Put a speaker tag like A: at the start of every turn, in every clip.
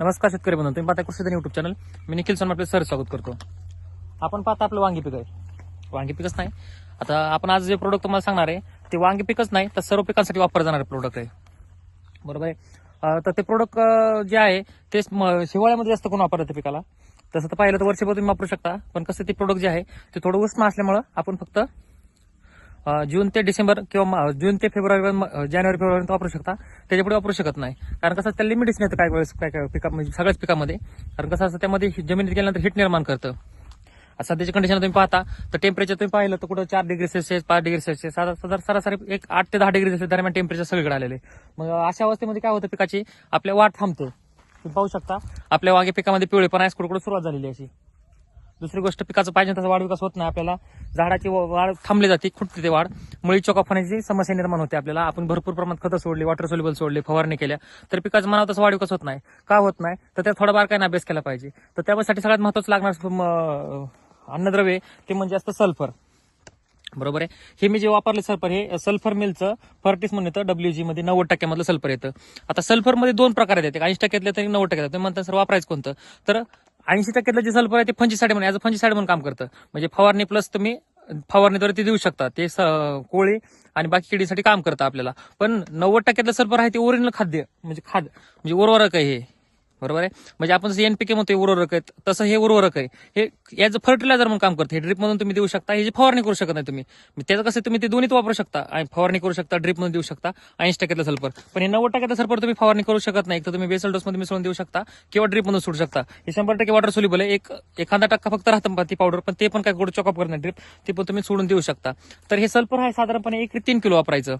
A: नमस्कार शेतकरी बंधू तुम्ही पाहता कृषी युट्यूब चॅनल मी निखिल सन आपलं सर स्वागत करतो. आपण पाहता आपलं वांगी पीक आहे. वांगी पिकच नाही. आता आपण आज जे प्रोडक्ट तुम्हाला सांगणार आहे ते वांगी पिकच नाही तर सर्व पिकांसाठी वापरलं जाणारे प्रोडक्ट आहे. बरोबर आहे? तर ते प्रोडक्ट जे आहे ते हिवाळ्यामध्ये जास्त कोण वापरतं पिकाला? तसं तर पाहिलं तर वर्षभर तुम्ही वापरू शकता पण कसं ते प्रोडक्ट जे आहे ते थोडं उष्ण असल्यामुळं आपण फक्त जून ते डिसेंबर किंवा जून ते फेब्रुवारी जानेवारी फेब्रुवारी वापरू शकता. त्याच्यापुढे वापरू शकत नाही. कारण कसं त्या लिमिटेशन येतं काय वेळेस काय काय पिका म्हणजे सगळ्याच पिकामध्ये. कारण कसं असतं त्यामध्ये जमिनीत गेल्यानंतर हिट निर्माण करतं. सध्याच्या सध्याची कंडिशन तुम्ही पाहता तर टेम्परेचर तुम्ही पाहिलं तर कुठं चार डिग्री सेल्सिअस पाच डिग्री सेल्सिअस साधारण सरासरी एक आठ ते दहा डिग्री सेल्सिअस दरम्यान टेम्परेचर सगळीकडे आलेले. मग अशा अवस्थेमध्ये काय होतं पिकाची? आपल्या वाट थांबते. तुम्ही पाहू शकता आपल्या वागे पिकामध्ये पिवळे पण आहेस कुठं सुरुवात झालेली आहे अशी. दुसरी गोष्ट पिकाचं पाहिजे तसा वाढ विकास होत नाही आपल्याला. झाडाची वाढ थांबली जाते खुटते ते वाढ. मुळी चोकाफण्याची समस्या निर्माण होते आपल्याला. आपण भरपूर प्रमाणात खतं सोडली वॉटर सोल्युबल सोडले फवारणी केल्या तर पिकाचं मनावर तसं वाढ विकास होत नाही. का होत नाही? तर त्या काय बारकाईने अभ्यास केला पाहिजे. तर त्यासाठी सगळ्यात महत्वाचं लागणार अन्नद्रव्ये अन्नद्रव्य ते म्हणजे असतं सल्फर. बरोबर आहे? हे मी जे वापरले सल्फर हे सल्फर मिलचं फर्टिस म्हणून येतं डब्ल्यूजी मध्ये नव्वद टक्क्यामधलं सल्फर येतं. आता सल्फरमध्ये दोन प्रकार आहेत ऐंशी टक्क्यातले तरी नव्वद टक्के तुम्ही म्हणतात सर वापरायचं कोणतं? तर ऐंशी टक्क्यातलं जे सल्फर आहे ते फंजीसाईड म्हणून ॲज अ फंजीसाईड म्हणून काम करतं. म्हणजे फवारणी प्लस तुम्ही फवारणीद्वारे ते देऊ शकता. ते कोळी आणि बाकी किडीसाठी काम करतं आपल्याला. पण नव्वद टक्क्यातलं सल्फर आहे ते ओरिजिनल खाद्य म्हणजे खाद म्हणजे उर्वरक आहे हे. बरोबर आहे? म्हणजे आपण जसं एनपीके म्हणतो उर्वरक आहेत तसं हे उर्वरक आहे. हे याचं फर्टिलायझर म्हणून काम करते. हे ड्रिप मधून तुम्ही देऊ शकता हे फवारणी करू शकत नाही तुम्ही. म्हणजे त्याचं कसं तुम्ही ते दोन्हीत वापरू शकता. आणि फवारणी करू शकता ड्रिप मधून देऊ शकता. ऐंशी टक्क्यातलं सल्फर पण हे नव्वद टक्क्यातलं सल्फर तुम्ही फवारणी करू शकत नाही तर तुम्ही बेसल डोसमध्ये मिसळून देऊ शकता किंवा ड्रिप मधून सोडू शकता. हे शंभर टक्के वॉटर सोल्युबल आहे. एक एखादा टक्का फक्त राहतं ती पावडर पण ते पण काय कुठं चॉकअप करणार ड्रिप ते पण तुम्ही सोडून देऊ शकता. तर हे सल्फर आहे साधारणपणे एक ते तीन किलो वापरायचं.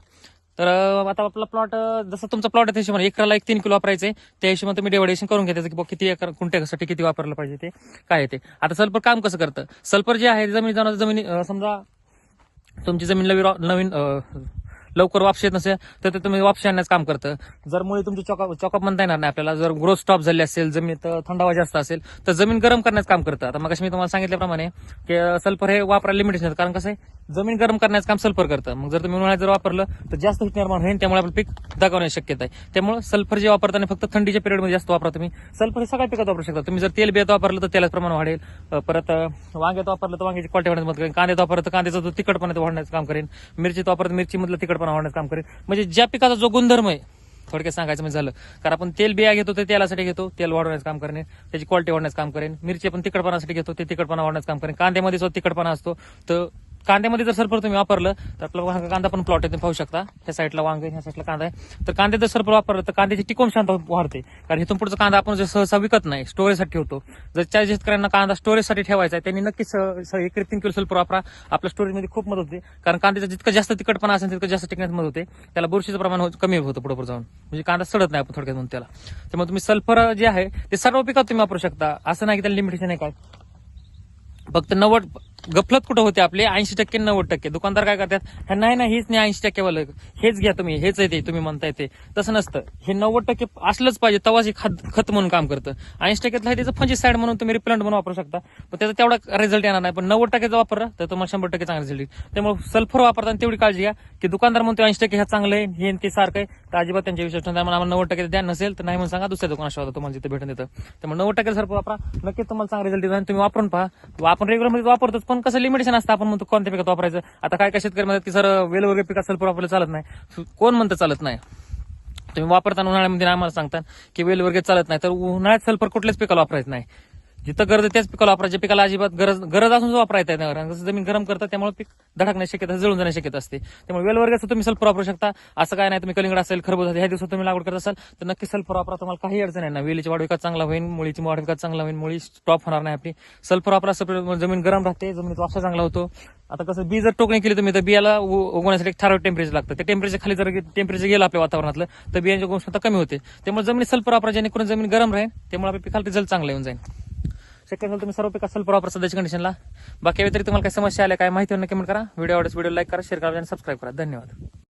A: तर आता आपला प्लॉट जसं तुमचा प्लॉट आहे त्या हिशोबाने एकराला एक तीन किलो वापरायचे. त्या हिशोबाने तुम्ही डेव्हिडेशन करून घ्यायचं की किती एकर कोणत्यासाठी किती वापरलं पाहिजे ते काय आहे ते. आता सल्फर काम कसं करतं? सल्फर जे आहे जमीन जाणार जमिनी समजा तुमची जमीन नवीन नवीन लवकर वापशी येत नसेल तर ते तुम्ही वापशी आणण्याचं काम करतं. जर मुळे तुमची चॉकअप चॉकअप म्हणता येणार नाही आपल्याला. जर ग्रोथ स्टॉप झाली असेल जमीन थंडावा जास्त असेल तर जमीन गरम करण्याचं काम करतं. आता मग मी तुम्हाला सांगितल्याप्रमाणे की सल्फर हे वापरायला लिमिटेशन कारण कसं आहे? जमीन गरम करण्याचं काम सल्फर करतं. मग जर तुम्ही उन्हाळ्यात जर वापरलं तर जास्त हिट निर्माण होईल त्यामुळे आपलं पीक दाखवण्याची शक्यता आहे. त्यामुळे सल्फर जे वापरताना फक्त थंडीच्या पिरियडमध्ये जास्त वापरा तुम्ही. सल्फर हे सगळ्या पिकात वापरू शकता. तुम्ही जर तेल बियात वापरलं तर तेलाचं प्रमाण वाढेल. परत वांग्यात वापरलं तर वांग्याची क्वालिटी वाढण्यास मदत करेन कांद्यात वापरलं तर कांद्याचा जो तिखटपणा वाढण्याचं काम करेन मिरचीत वापरत मिरचीमधलं तिखटपणा वाढण्याचं काम करेन म्हणजे ज्या पिकाचा जो गुणधर्म आहे थोडक्यात सांगायचं म्हणजे झालं. कारण आपण तेल बिया घेतो ते तेलासाठी घेतो तेल वाढवण्याचं काम करेन. त्याची क्वालिटी वाढण्याचं काम करेन. मिरची आपण तिखटपणासाठी घेतो ते तिखटपणा वाढण्याचं काम करेन. कांद्यामध्ये जो तिखटपणा असतो. तर कांद्यामध्ये जर सरपर तुम्ही वापरलं तर आपला कांदा पण प्लॉट आहे तुम्ही पाहू शकता. ह्या साईडला वांग ह्या साईडला कांदा आहे. तर कांदे जर सरपर वापरलं तर कांद्याची टिकवून शांत वाढते. कारण इथून पुढचा कांदा आपण जर सहसा विकत नाही स्टोरेजसाठी ठेवतो. जर त्या शेतकऱ्यांना कांदा स्टोरेजसाठी ठेवायचा आहे त्यांनी नक्कीच स- एक तीन किलो सल्फर वापरा. आपल्या स्टोरेजमध्ये खूप मदत होते. कारण कांद्याचा जितकं जास्त तिखटपणा असेल तितकं जास्त टिकण्यात मदत होते. त्याला बुरशीचं प्रमाण हो- कमी होतं पुढे पुढे जाऊन. म्हणजे कांदा सडत नाही आपण थोडक्यात म्हणून त्याला. त्यामुळे तुम्ही सल्फर जे आहे ते सर्व पिकात तुम्ही वापरू शकता. असं नाही की त्याला लिमिटेशन आहे काय? फक्त नव्वद गफलत कुठं होते आपले? ऐंशी टक्के नव्वद टक्के. दुकानदार काय करतात? "हे नाही ना हेच नाही ऐंशी टक्केवालं हेच घ्या तुम्ही हेच आहे ते तुम्ही म्हणताय ते. तसं नसतं. हे नव्वद टक्के असलंच पाहिजे. तवाच हे खत खत म्हणून काम करतं. ऐंशी टक्क्यातलं आहे त्याचं फंजी साईड म्हणून तुम्ही रिप्लंट म्हणून वापरू शकता. पण त्याचा तेवढा रिझल्ट येणार नाही. पण नव्वद टक्केचा वापरला तर तुम्हाला शंभर टक्के चांगला रिझल्ट येईल. त्यामुळे सल्फर वापरताना तेवढी काळजी घ्या की दुकानदार म्हणतो ऐंशी टक्के ह्या चांगलं आहे हे ते सारखं आहे तर अजिबात त्यांच्या विश्वास नाही. आम्हाला नव्वद टक्के द्या नसेल तर नाही म्हणून सांगा दुसऱ्या दुकानात शोधा तुम्हाला जिथे भेटून देतं. त्यामुळे नव्वद टक्के सल्फर वापरा नक्कीच तुम्हाला चांगला रिझल्ट येईल. आणि तुम्ही वापरून पहा. आपण रेग्युलरमध्ये वापरतोच वापरतोच पण कसं लिमिटेशन असतं आपण म्हणतो कोणत्या पिकात वापरायचं? आता काय काय शेतकरी म्हणतात की सर वेल वेगवेगळ्या पिकात सल्फर वापरलं चालत नाही. कोण म्हणतं चालत नाही? तुम्ही वापरताना उन्हाळ्यामध्ये आम्हाला सांगता की वेल वगैरे चालत नाही. तर उन्हाळ्यात सल्फर कुठल्याच पिकाला वापरायचं नाही. जिथं गरज त्याच पिकाला वापरायच्या पिकाला अजिबात गरज गरज असून जो वापरायचा आहे नाही. जसं जमीन गरम करतं त्यामुळे पीक धडकण्याची शक्यता जळून जाण्याची शक्यता असते. त्यामुळे वेलवर्गाचं तुम्ही सल्फर वापरू शकता. असं काय नाही तुम्ही कलिंगड असेल खरबूज असेल ह्या दिवसात तुम्ही लागवड करत असाल तर नक्की सल्फर वापरा. तुम्हाला काही अडचण आहे ना वेलीची वाढ विकास चांगला होईल मुळीची वाढ विकास चांगला होईल मुळी स्टॉप होणार नाही आपली. सल्फर वापरा separate जमीन गरम राहते जमिनीत वापसा चांगला होतो. आता कसं बी जर टोकणी केली तुम्ही तर बियाला उगवण्यासाठी एक ठराविक टेम्परेचर लागतं. ते टेम्परेचर खाली जर टेम्परेचर गेलं आपल्या वातावरणातलं तर बियांची उष्णता कमी होते. त्यामुळे जमिनी सल्फर वापरा जेणेकरून जमीन गरम राहील त्यामुळे आपल्या पिकाला रिझल्ट चांगला येऊन जाईल. शक्य असेल तुम्ही सर्व पिक असेल प्रॉपर सध्याच्या कंडिशनला बाकी व्यतिरिक्त तुम्हाला काही समस्या आल्या काय माहिती नक्की कमेंट करा. व्हिडिओ आवडेस व्हिडिओ लाईक करा शेअर करा आणि सबस्क्राईब करा. धन्यवाद.